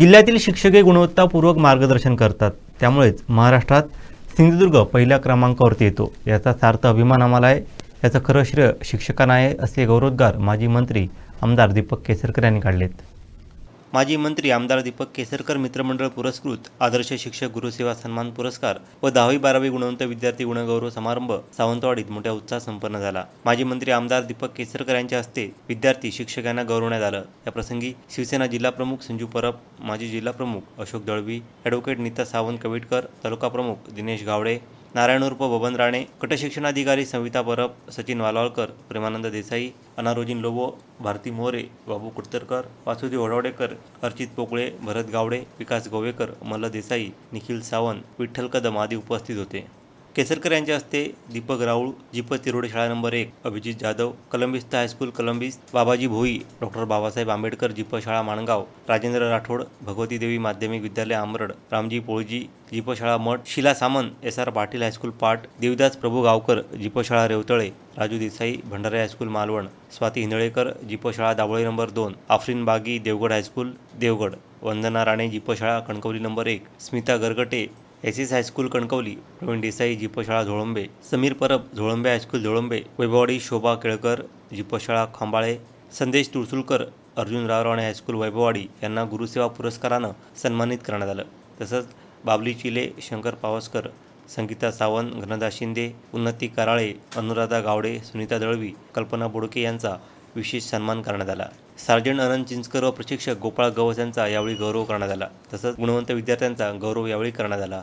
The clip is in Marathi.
जिल्ह्यातील शिक्षके गुणवत्तापूर्वक मार्गदर्शन करतात. त्यामुळेच महाराष्ट्रात सिंधुदुर्ग पहिल्या क्रमांकावरती येतो. याचा सार्थ अभिमान आम्हाला आहे. याचं खरं श्रेय शिक्षकांना आहे असे गौरवोद्गार माजी मंत्री आमदार दीपक केसरकर यांनी काढलेत. माजी मंत्री आमदार दीपक केसरकर मित्रमंडळ पुरस्कृत आदर्श शिक्षक गुरुसेवा सन्मान पुरस्कार व दहावी बारावी गुणवंत विद्यार्थी गुणगौरव समारंभ सावंतवाडीत मोठ्या उत्साहात संपन्न झाला. माजी मंत्री आमदार दीपक केसरकर यांच्या हस्ते विद्यार्थी शिक्षकांना गौरवण्यात आलं. या प्रसंगी शिवसेना जिल्हा प्रमुख संजू परब माजी जिल्हा प्रमुख अशोक दळवी ॲडव्होकेट नीता सावंत कविटकर तालुका प्रमुख दिनेश गावडे नारायण उर्फ बबन राणे गटशिक्षणाधिकारी संविता परब सचिन वालावलकर प्रेमानंद देसाई अनारोजीन लोबो भारती मोरे बाबू कुडतरकर वासुदेव वडवडेकर अर्चित पोकळे भरत गावडे विकास गोवेकर मल्ल देसाई निखिल सावंत विठ्ठल कदम आदी उपस्थित होते. केसरकर यांच्या हस्ते दीपक राऊळ जिप तिरोडे शाळा नंबर एक Abhijit Jadhav Kalambist high school Kalambist Babaji Bhoi doctor Babasaheb Ambedkar jeep शाळा माणगाव राजेंद्र राठोड भगवती देवी माध्यमिक विद्यालय Ambard Ramji Polji जिपशाळा Math Shila Samant S R Patil high school Pat Devdas Prabhu Gaokar जिपशाळा Revatale Raju Desai Bhandare high school Malvan Swati Hindalekar जिपशाळा दाबोळी नंबर दोन आफरीन बागी देवगड हायस्कूल देवगड वंदना राणे जिपशाळा कणकवली नंबर एक Smita Gargate S S high school Kankavli Pravin Desai जिपशाळा Zolambe Sameer Parab Zolambe high school Zolambe Vaibhavwadi Shobha Kelkar जिपशाळा खांबाळे संदेश तुळसुलकर अर्जुन रावराणे हायस्कूल वैभववाडी यांना गुरुसेवा पुरस्कारानं सन्मानित करण्यात आलं. तसंच बाबली चिले शंकर पावसकर संगीता सावंत घनदास शिंदे उन्नती कराळे अनुराधा गावडे सुनीता दळवी कल्पना बोडके यांचा विशेष सन्मान करण्यात आला. सार्जंट अनंत चिंचकर व प्रशिक्षक गोपाळ गवस यांचा यावेळी गौरव करण्यात आला. तसंच गुणवंत विद्यार्थ्यांचा गौरव यावेळी करण्यात आला.